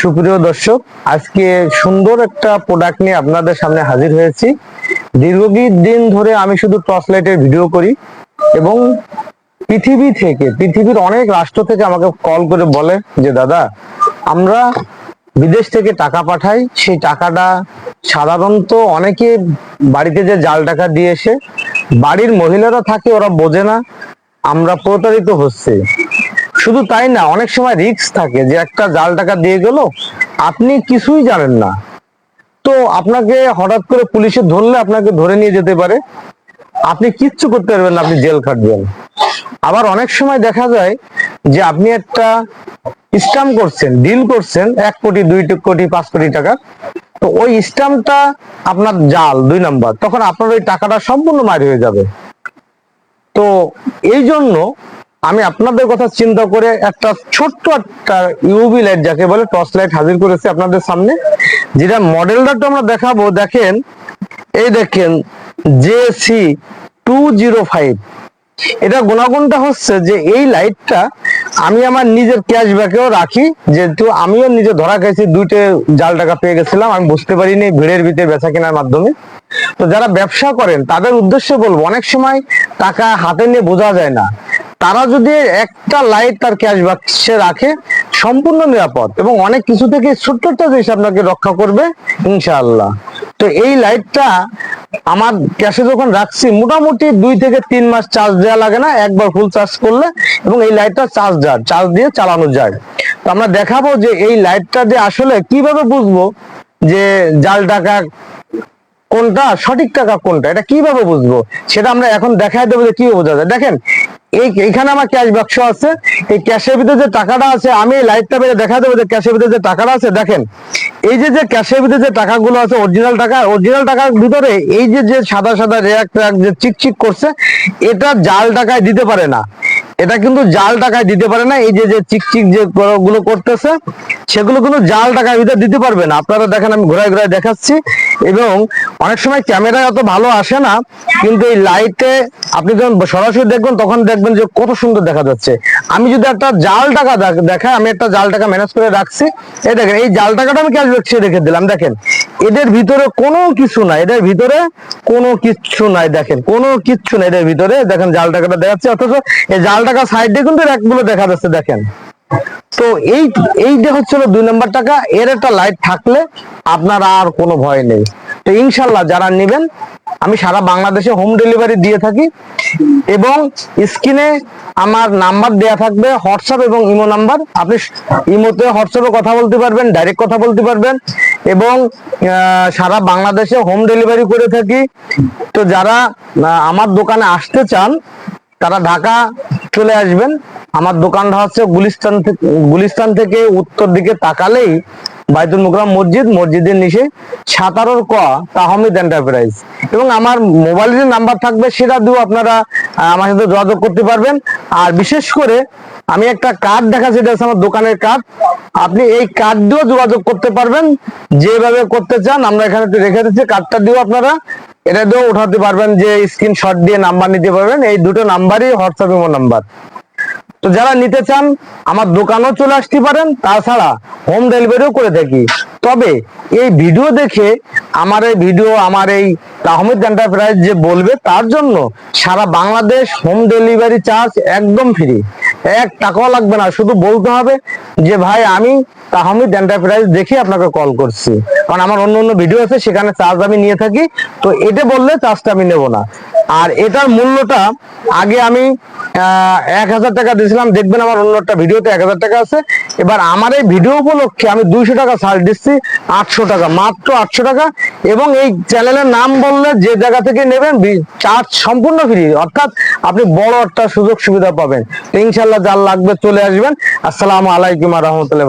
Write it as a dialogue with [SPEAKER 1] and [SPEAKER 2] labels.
[SPEAKER 1] সুপ্রিয় দর্শক, আজকে সুন্দর একটা প্রোডাক্ট নিয়ে আপনাদের সামনে হাজির হয়েছি। দীর্ঘদিন দিন ধরে আমি শুধু টর্চ লাইটের ভিডিও করি এবং পৃথিবী থেকে, পৃথিবীর অনেক রাষ্ট্র থেকে আমাকে কল করে বলে যে, দাদা, আমরা বিদেশ থেকে টাকা পাঠাই, সেই টাকাটা সাধারণত অনেকে বাড়িতে যে জাল টাকা দিয়ে এসে, বাড়ির মহিলারা থাকে, ওরা বোঝে না, আমরা প্রতারিত হচ্ছে। শুধু তাই না, অনেক সময় রিস্ক থাকে যে একটা জাল টাকা দিয়ে গেল, আপনি কিছুই জানেন না। তো আপনাকে হঠাৎ করে পুলিশে ধরলে আপনাকে ধরে নিয়ে যেতে পারে। আপনি কিচ্ছু করতে পারবেন না, আপনি জেল খাটবেন। আবার অনেক সময় দেখা যায় যে আপনি একটা স্টাম্প করছেন, ডিল করছেন, এক কোটি, দুই কোটি, পাঁচ কোটি টাকা। তো ওই স্টাম্পটা আপনার জাল, দুই নাম্বার। তখন আপনার ওই টাকাটা সম্পূর্ণ মারি হয়ে যাবে। তো এই জন্য আমি আপনাদের কথা চিন্তা করে একটা ছোট্ট একটা ইউভি লাইট যাকে বলে টর্চ লাইট হাজির করেছি আপনাদের সামনে। যেটা মডেলটা তো আমরা দেখাবো। দেখেন, এই দেখেন জেসি টু জিরো ফাইভ এটা গুণাগুণটা হচ্ছে যে এই লাইটটা আমি আমার নিজের ক্যাশব্যাকেও রাখি। যেহেতু আমিও নিজে ধরা খেয়েছি দুইটে জাল টাকা পেয়ে গেছিলাম। আমি বুঝতে পারিনি ভিড়ের ভিতরে বেচা কেনার মাধ্যমে। তো যারা ব্যবসা করেন, তাদের উদ্দেশ্যে বলব, অনেক সময় টাকা হাতে নিয়ে বোঝা যায় না। তারা যদি একটা লাইট তার ক্যাশ বাক্সে রাখে, সম্পূর্ণ নিরাপদ এবং অনেক কিছু থেকে ছোট্ট জিনিস আপনাকে রক্ষা করবে, ইনশাআল্লাহ। তো এই লাইটটা আমার ক্যাশে যখন রাখছি, মোটামুটি দুই থেকে তিন মাস চার্জ দেওয়া লাগে না, একবার ফুল চার্জ করলে এবং এই লাইটটা চার্জ যায় চার্জ দিয়ে চালানো যায়। তো আমরা দেখাবো যে এই লাইটটা দিয়ে আসলে কীভাবে বুঝব যে জাল টাকা কোনটা, সঠিক টাকা কোনটা, এটা কীভাবে বুঝব, সেটা আমরা এখন দেখাই দেবো যে কীভাবে বোঝা যায়। দেখেন এখানে আমার ক্যাশ বাক্স আছে। এই ক্যাশের ভিতরে যে টাকাটা আছে, আমি লাইটটা বেড়ে দেখা দেবো যে ক্যাশের ভিতরে যে টাকাটা আছে, দেখেন। এই যে যে ক্যাশের ভিতরে যে টাকাগুলো আছে অরিজিনাল টাকা অরিজিনাল টাকার ভিতরে এই যে যে সাদা সাদা রেয়াক যে চিকচিক করছে, এটা জাল টাকায় দিতে পারে না। এটা কিন্তু জাল টাকায় দিতে পারে না। এই যে যে চিকচিক যে গুলো করতেছে, সেগুলো কিন্তু জাল টাকার ভিতরে দিতে পারবে না। আপনারা দেখেন, আমি ঘোরায় ঘোরায় দেখাচ্ছি। এবং অনেক সময় ক্যামেরায় অত ভালো আসে না, কিন্তু এই লাইটে আপনি যখন সরাসরি দেখবেন, তখন দেখবেন যে কত সুন্দর দেখা যাচ্ছে। আমি যদি একটা জাল টাকা দেখ- দেখাই, আমি একটা জাল টাকা ম্যানেজ করে রাখছি। এই দেখেন, এই জাল টাকাটা আমি ক্যাশ বাক্সে রেখে দিলাম, দেখেন। এদের ভিতরে কোনো কিছু নাই। এদের ভিতরে কোনো কিচ্ছু নাই দেখেন। কোনো কিচ্ছু নাই এদের ভিতরে। দেখেন জাল টাকাটা দেখাচ্ছে, অথচ এই জাল টাকা সাইডে কিন্তু র্যাকগুলো দেখা যাচ্ছে, দেখেন। তো এই এই যে হচ্ছিল দুই নম্বর টাকা, এর একটা লাইট থাকলে আপনার আর কোনো ভয় নেই। তো ইনশাল্লাহ যারা নেবেন, আমি সারা বাংলাদেশে হোম ডেলিভারি দিয়ে থাকি এবং স্ক্রিনে আমার নাম্বার দেয়া থাকবে হোয়াটসঅ্যাপ এবং ইমো নাম্বার আপনি ইমোতে হোয়াটসঅ্যাপে কথা বলতে পারবেন ডাইরেক্ট কথা বলতে পারবেন। এবং সারা বাংলাদেশে হোম ডেলিভারি করে থাকি। তো যারা আমার দোকানে আসতে চান, তারা ঢাকা চলে আসবেন। আমার দোকানটা হচ্ছে গুলিস্তান গুলিস্তান থেকে উত্তর দিকে তাকালেই বাইতুল মুকরাম মসজিদ, মসজিদের নিচে সাতারোর ক তাহমিদ এন্টারপ্রাইজ এবং আমার মোবাইলের যে নাম্বার থাকবে সেটা দিয়েও আপনারা আমার সাথে যোগাযোগ করতে পারবেন। আর বিশেষ করে আমি একটা কার্ড দেখাচ্ছি, এটা আমার দোকানের কার্ড আপনি এই কার্ড দিয়েও যোগাযোগ করতে পারবেন। যেভাবে করতে চান, আমরা এখানে রেখে দিচ্ছি। কার্ডটা দিয়েও আপনারা, এটা দিয়েও উঠাতে পারবেন যে স্ক্রিনশট দিয়ে নাম্বার নিতে পারবেন। এই দুটো নাম্বারই হোয়াটসঅ্যাপ ইমো নাম্বার তো যারা নিতে চান, আমার দোকানেও চলে আসতে পারেন, তাছাড়া হোম ডেলিভারিও করে থাকি। তবে এই ভিডিও দেখে আমার এই ভিডিও আমার এই আহমেদ এন্টারপ্রাইজ যে বলবে, তার জন্য সারা বাংলাদেশ হোম ডেলিভারি চার্জ একদম ফ্রি এক টাকাও লাগবে না, শুধু বলতে হবে যে, ভাই, আমি তাহমিদ এন্টারপ্রাইজ দেখে আপনাকে কল করছি। কারণ আমার অন্য অন্য ভিডিও আছে, সেখানে চার্জ আমি নিয়ে থাকি। তো এটা বললে চার্জটা আমি নেব না। আর এটার মূল্যটা আগে আমি এক হাজার টাকা দিয়েছিলাম। দেখবেন আমার অন্য একটা ভিডিওতে এক হাজার টাকা আছে। এবার আমার এই ভিডিও উপলক্ষে আমি দুইশো টাকা ছাড় দিচ্ছি, আটশো টাকা, মাত্র আটশো টাকা। এবং এই চ্যানেলের নাম বললে যে জায়গা থেকে নেবেন চার্জ সম্পূর্ণ ফ্রি। অর্থাৎ আপনি বড় একটা সুযোগ সুবিধা পাবেন ইনশাল্লাহ যার লাগবে চলে আসবেন। আসসালামু আলাইকুম রহমতুল্লাহ